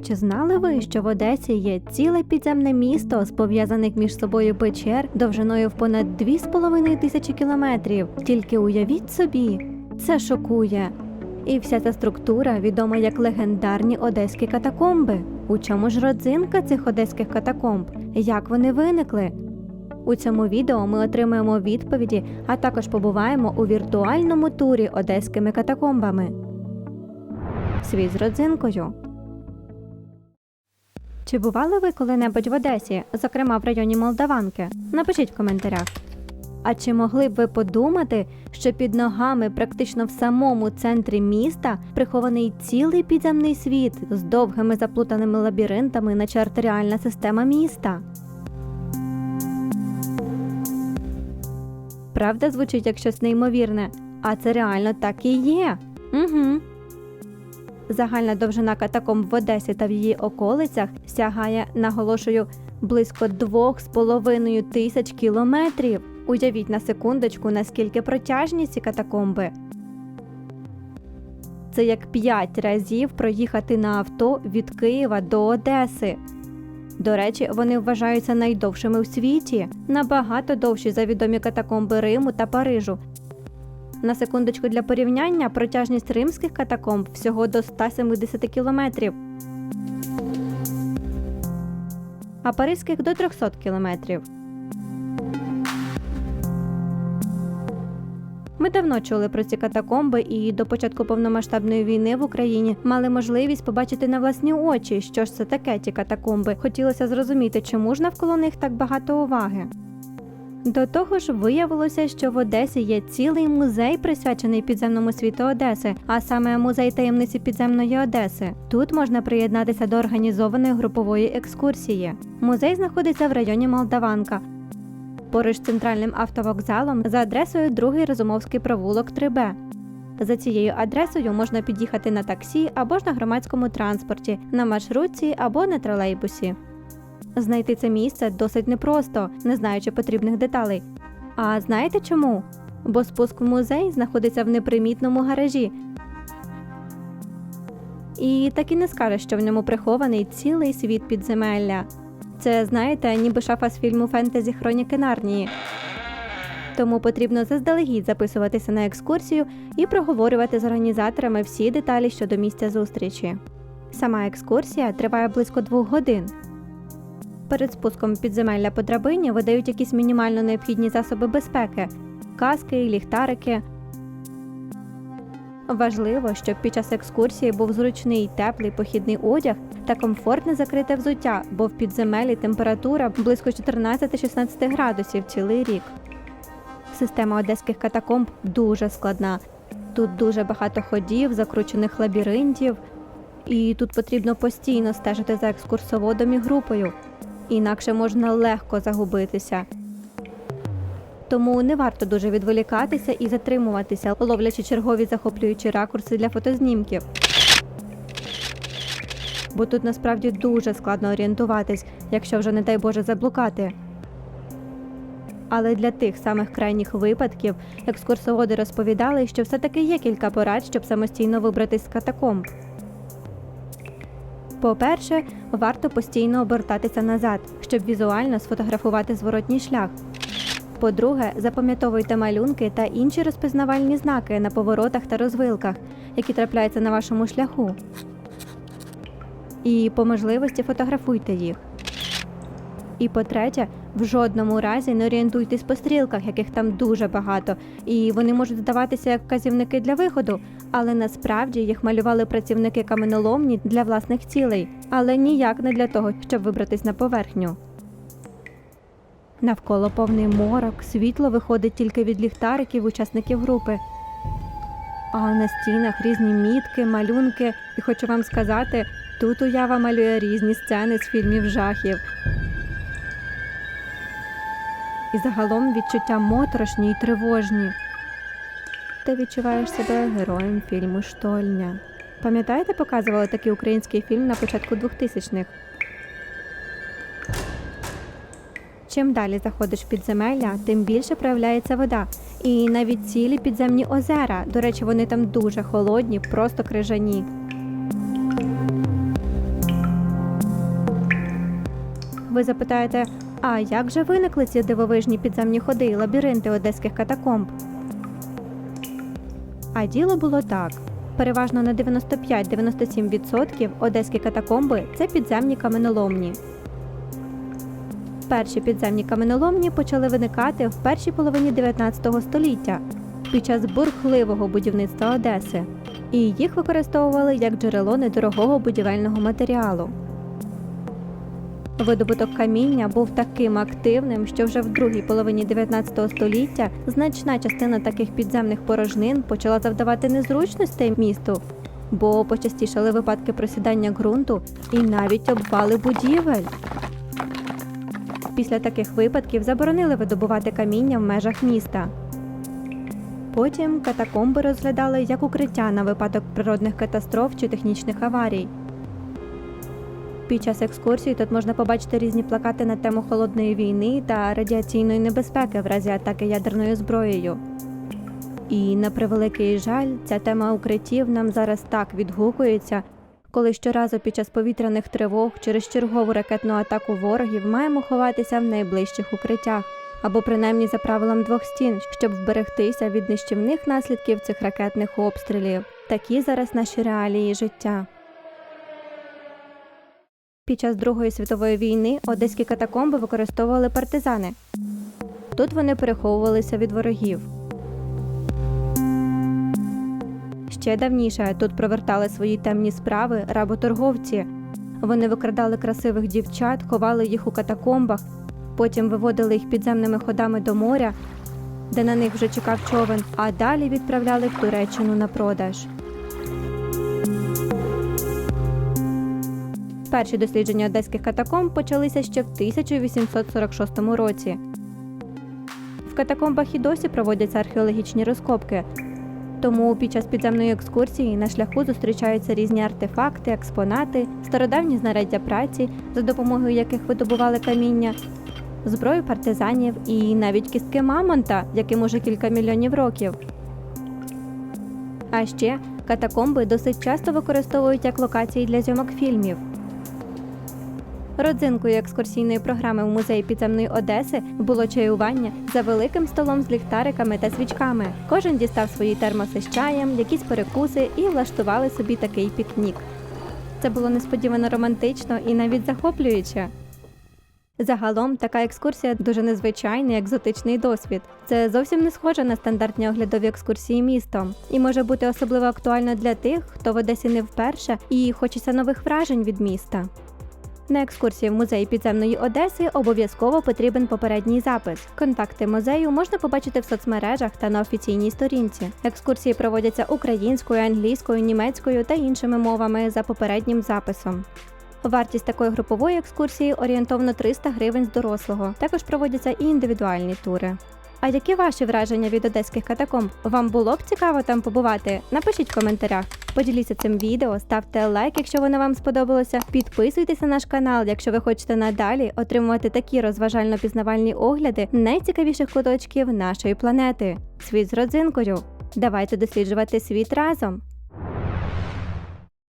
Чи знали ви, що в Одесі є ціле підземне місто з пов'язаних між собою печер довжиною в понад 2,5 тисячі кілометрів? Тільки уявіть собі, це шокує. І вся ця структура відома як легендарні одеські катакомби. У чому ж родзинка цих одеських катакомб? Як вони виникли? У цьому відео ми отримаємо відповіді, а також побуваємо у віртуальному турі одеськими катакомбами. Світ з родзинкою. Чи бували ви коли-небудь в Одесі, зокрема в районі Молдаванки? Напишіть в коментарях. А чи могли б ви подумати, що під ногами, практично в самому центрі міста, прихований цілий підземний світ з довгими заплутаними лабіринтами, наче артеріальна система міста? Правда звучить як щось неймовірне, а це реально так і є. Угу. Загальна довжина катакомб в Одесі та в її околицях сягає, наголошую, близько 2,5 тисяч кілометрів. Уявіть на секундочку, наскільки протяжні ці катакомби. Це як 5 разів проїхати на авто від Києва до Одеси. До речі, вони вважаються найдовшими у світі, набагато довші за відомі катакомби Риму та Парижу. На секундочку для порівняння протяжність римських катакомб всього до 170 кілометрів, а паризьких до 300 кілометрів. Ми давно чули про ці катакомби і до початку повномасштабної війни в Україні мали можливість побачити на власні очі, що ж це таке ті катакомби. Хотілося зрозуміти, чому ж навколо них так багато уваги. До того ж, виявилося, що в Одесі є цілий музей, присвячений підземному світу Одеси, а саме музей таємниці підземної Одеси. Тут можна приєднатися до організованої групової екскурсії. Музей знаходиться в районі Молдаванка. Поруч центральним автовокзалом за адресою 2 Розумовський провулок 3Б. За цією адресою можна під'їхати на таксі або ж на громадському транспорті, на маршрутці або на тролейбусі. Знайти це місце досить непросто, не знаючи потрібних деталей. А знаєте чому? Бо спуск в музей знаходиться в непримітному гаражі. І так і не скажеш, що в ньому прихований цілий світ підземелля. Це, знаєте, ніби шафа з фільму Фентезі Хроніки Нарнії. Тому потрібно заздалегідь записуватися на екскурсію і проговорювати з організаторами всі деталі щодо місця зустрічі. Сама екскурсія триває близько двох годин. Перед спуском підземелля по драбині видають якісь мінімально необхідні засоби безпеки каски, ліхтарики. Важливо, щоб під час екскурсії був зручний теплий похідний одяг та комфортне закрите взуття, бо в підземелі температура близько 14-16 градусів цілий рік. Система одеських катакомб дуже складна. Тут дуже багато ходів, закручених лабіринтів, і тут потрібно постійно стежити за екскурсоводом і групою, інакше можна легко загубитися. Тому не варто дуже відволікатися і затримуватися, ловлячи чергові захоплюючі ракурси для фотознімків. Бо тут насправді дуже складно орієнтуватись, якщо вже, не дай Боже, заблукати. Але для тих самих крайніх випадків екскурсоводи розповідали, що все-таки є кілька порад, щоб самостійно вибратись з катакомб. По-перше, варто постійно обертатися назад, щоб візуально сфотографувати зворотній шлях. По-друге, запам'ятовуйте малюнки та інші розпізнавальні знаки на поворотах та розвилках, які трапляються на вашому шляху. І по можливості фотографуйте їх. І по-третє, в жодному разі не орієнтуйтесь по стрілках, яких там дуже багато, і вони можуть здаватися як вказівники для виходу, але насправді їх малювали працівники каменоломні для власних цілей, але ніяк не для того, щоб вибратись на поверхню. Навколо повний морок, світло виходить тільки від ліхтариків учасників групи. А на стінах різні мітки, малюнки, і хочу вам сказати, тут уява малює різні сцени з фільмів жахів. І загалом відчуття моторошні й тривожні. Ти відчуваєш себе героєм фільму Штольня. Пам'ятаєте, показували такий український фільм на початку 2000-х? Чим далі заходиш в підземелля, тим більше проявляється вода. І навіть цілі підземні озера. До речі, вони там дуже холодні, просто крижані. Ви запитаєте, а як же виникли ці дивовижні підземні ходи і лабіринти одеських катакомб? А діло було так. Переважно на 95-97% одеські катакомби це підземні каменоломні. Перші підземні каменоломні почали виникати в першій половині 19 століття під час бурхливого будівництва Одеси, і їх використовували як джерело недорогого будівельного матеріалу. Видобуток каміння був таким активним, що вже в другій половині 19 століття значна частина таких підземних порожнин почала завдавати незручностей місту, бо почастішали випадки просідання ґрунту і навіть обвали будівель. Після таких випадків заборонили видобувати каміння в межах міста. Потім катакомби розглядали як укриття на випадок природних катастроф чи технічних аварій. Під час екскурсії тут можна побачити різні плакати на тему холодної війни та радіаційної небезпеки в разі атаки ядерною зброєю. І на превеликий жаль, ця тема укриттів нам зараз так відгукується, коли щоразу під час повітряних тривог через чергову ракетну атаку ворогів маємо ховатися в найближчих укриттях або принаймні за правилом двох стін, щоб вберегтися від нищівних наслідків цих ракетних обстрілів. Такі зараз наші реалії життя. Під час Другої світової війни одеські катакомби використовували партизани. Тут вони переховувалися від ворогів. Ще давніше тут провертали свої темні справи работорговці. Вони викрадали красивих дівчат, ховали їх у катакомбах, потім виводили їх підземними ходами до моря, де на них вже чекав човен, а далі відправляли в Туреччину на продаж. Перші дослідження одеських катакомб почалися ще в 1846 році. В катакомбах і досі проводяться археологічні розкопки. Тому під час підземної екскурсії на шляху зустрічаються різні артефакти, експонати, стародавні знаряддя праці, за допомогою яких видобували каміння, зброю партизанів і навіть кістки мамонта, яким уже кілька мільйонів років. А ще катакомби досить часто використовують як локації для зйомок фільмів. Родзинкою екскурсійної програми в музеї підземної Одеси було чаювання за великим столом з ліхтариками та свічками. Кожен дістав свої термоси з чаєм, якісь перекуси і влаштували собі такий пікнік. Це було несподівано романтично і навіть захоплююче. Загалом така екскурсія дуже незвичайний екзотичний досвід. Це зовсім не схоже на стандартні оглядові екскурсії містом і може бути особливо актуально для тих, хто в Одесі не вперше і хочеться нових вражень від міста. На екскурсії в музей підземної Одеси обов'язково потрібен попередній запис. Контакти музею можна побачити в соцмережах та на офіційній сторінці. Екскурсії проводяться українською, англійською, німецькою та іншими мовами за попереднім записом. Вартість такої групової екскурсії орієнтовно 300 гривень з дорослого. Також проводяться і індивідуальні тури. А які ваші враження від одеських катакомб? Вам було б цікаво там побувати? Напишіть в коментарях. Поділіться цим відео, ставте лайк, якщо воно вам сподобалося. Підписуйтесь на наш канал, якщо ви хочете надалі отримувати такі розважально-пізнавальні огляди найцікавіших куточків нашої планети. Світ з родзинкою. Давайте досліджувати світ разом.